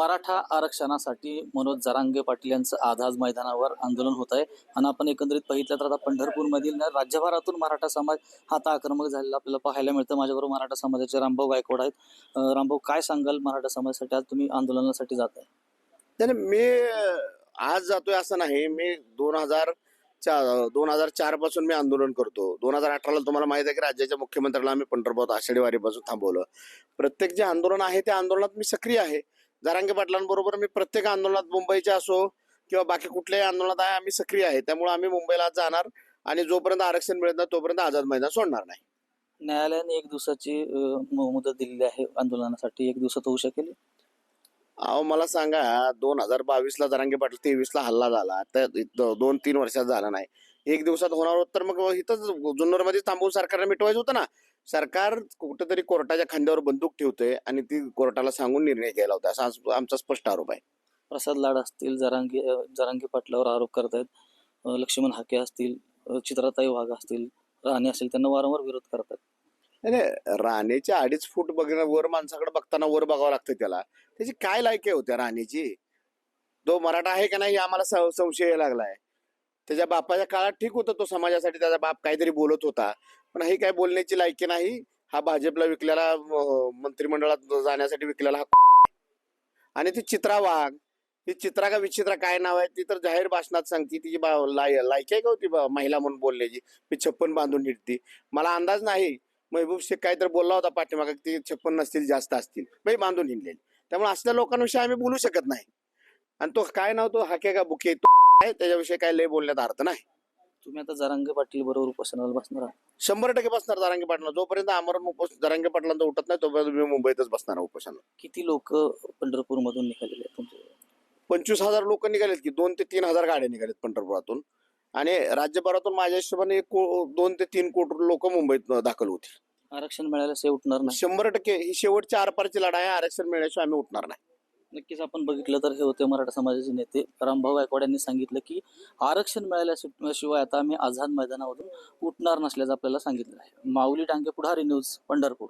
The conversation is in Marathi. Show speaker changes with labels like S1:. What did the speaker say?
S1: मराठा आरक्षणासाठी मनोज जरांगे पाटील यांचं आज आज मैदानावर आंदोलन होत आहे. आणि आपण एकंदरीत बघितलं तर आता पंढरपूरमधील राज्यभरातून मराठा समाज हा आता आक्रमक झालेला आपल्याला पाहायला मिळतं. माझ्याबरोबर मराठा समाजाचे रामभाऊ गायकवाड आहेत. रामभाऊ काय सांगाल मराठा समाजासाठी? आज तुम्ही आंदोलनासाठी जात आहे.
S2: त्याने मी आज जातोय असं नाही. मी दोन हजार दोन हजार चारपासून मी आंदोलन करतो. दोन हजार अठराला तुम्हाला माहीत आहे की राज्याच्या मुख्यमंत्र्याला आम्ही पंढरपूर आषाढी वारीपासून थांबवलं. प्रत्येक जे आंदोलन आहे त्या आंदोलनात मी सक्रिय आहे. जरांगे पाटलांबरोबर मी प्रत्येक आंदोलनात मुंबईचे असो किंवा बाकी कुठल्याही आंदोलनात आहे आम्ही सक्रिय आहे. त्यामुळे आम्ही मुंबईला जाणार आणि जोपर्यंत आरक्षण मिळत नाही तोपर्यंत आझाद मैदान सोडणार नाही.
S1: न्यायालयाने एक दिवसाची मुदत दिलेली आहे आंदोलनासाठी. एक दिवसात होऊ शकेल?
S2: अहो मला सांगा दोन हजार बावीस ला जरांगे पाटील तेवीस ला हल्ला झाला. तर दोन तीन वर्षात झाला नाही. एक दिवसात होणार होत तर मग इथंच जुन्नरमध्ये थांबवून सरकारने मिटवायचं होतं ना. सरकार कुठेतरी कोर्टाच्या खांद्यावर बंदूक ठेवते आणि ती कोर्टाला सांगून निर्णय घ्यायला होता असा आमचा स्पष्ट आरोप आहे.
S1: प्रसाद लाड असतील जरांगे जरांगे पाटलावर आरोप करतायत. लक्ष्मण हाके असतील चित्राताई वाघ असतील राणे असतील त्यांना वारंवार विरोध करतात
S2: नाही, नाही राणेच्या अडीच फूट बघणं वर माणसाकडे बघताना वर बघावं लागतं त्याला. त्याची काय लायकी होत्या राणीची? तो मराठा आहे का नाही आम्हाला संशय लागलाय. त्याच्या बापाच्या काळात ठीक होतं तो समाजासाठी त्याचा बाप काहीतरी बोलत होता. पण हे काय बोलण्याची लायकी नाही. हा भाजपला विकलेला मंत्रिमंडळात जाण्यासाठी विकलेला हा आणि ती चित्रा वाघ ती चित्रा का विचित्रा काय नाव आहे ती तर जाहीर भाषणात सांगते. तिची बा- लाय- लायकी आहे का होती बा- महिला म्हणून बोलण्याची? मी छप्पन बांधून निघते मला अंदाज नाही. महबूब शेख काहीतरी बोलला होता पाठीमागे ते छप्पन नसतील जास्त असतील. बाई बांधून हिंडलेली त्यामुळे असल्या लोकांविषयी आम्ही बोलू शकत नाही. आणि तो काय नाव तो हाके का बुके तो आहे त्याच्याविषयी काय लय बोलण्यात अर्थ नाही.
S1: तुम्ही आता जरांगे पाटील बरोबर उपोषणाला बसणार आहात.
S2: शंभर टक्के बसणार जरांगे पाटला जोपर्यंत आमरण उपोष जरांगे पाटलांचा उठत नाही तोपर्यंत मी मुंबईतच बसणार आहे उपोषणाला.
S1: किती लोक पंढरपूर मधून निघालेले आहेत
S2: पंचवीस हजार लोक निघालेत की दोन ते तीन हजार गाड्या निघालेत पंढरपुरातून. आणि राज्यभरातून माझ्या हिशोबाने एक को- दोन ते तीन कोटी लोक मुंबईत दाखल होती
S1: आरक्षण मिळाल्यास हे उठणार नाही.
S2: शंभर टक्के ही शेवटची आरपारची लढाई आहे आरक्षण मिळण्याशिवाय आम्ही उठणार नाही.
S1: नक्कीच आपण बघितलं तर हे होते मराठा समाजाचे नेते. रामभाऊ गायकवाड यांनी सांगितलं की आरक्षण मिळाल्याशिवाय आता आम्ही आझाद मैदानामधून उठणार नसल्याचं आपल्याला सांगितलं आहे. माऊली डांगे पुढारी न्यूज पंढरपूर.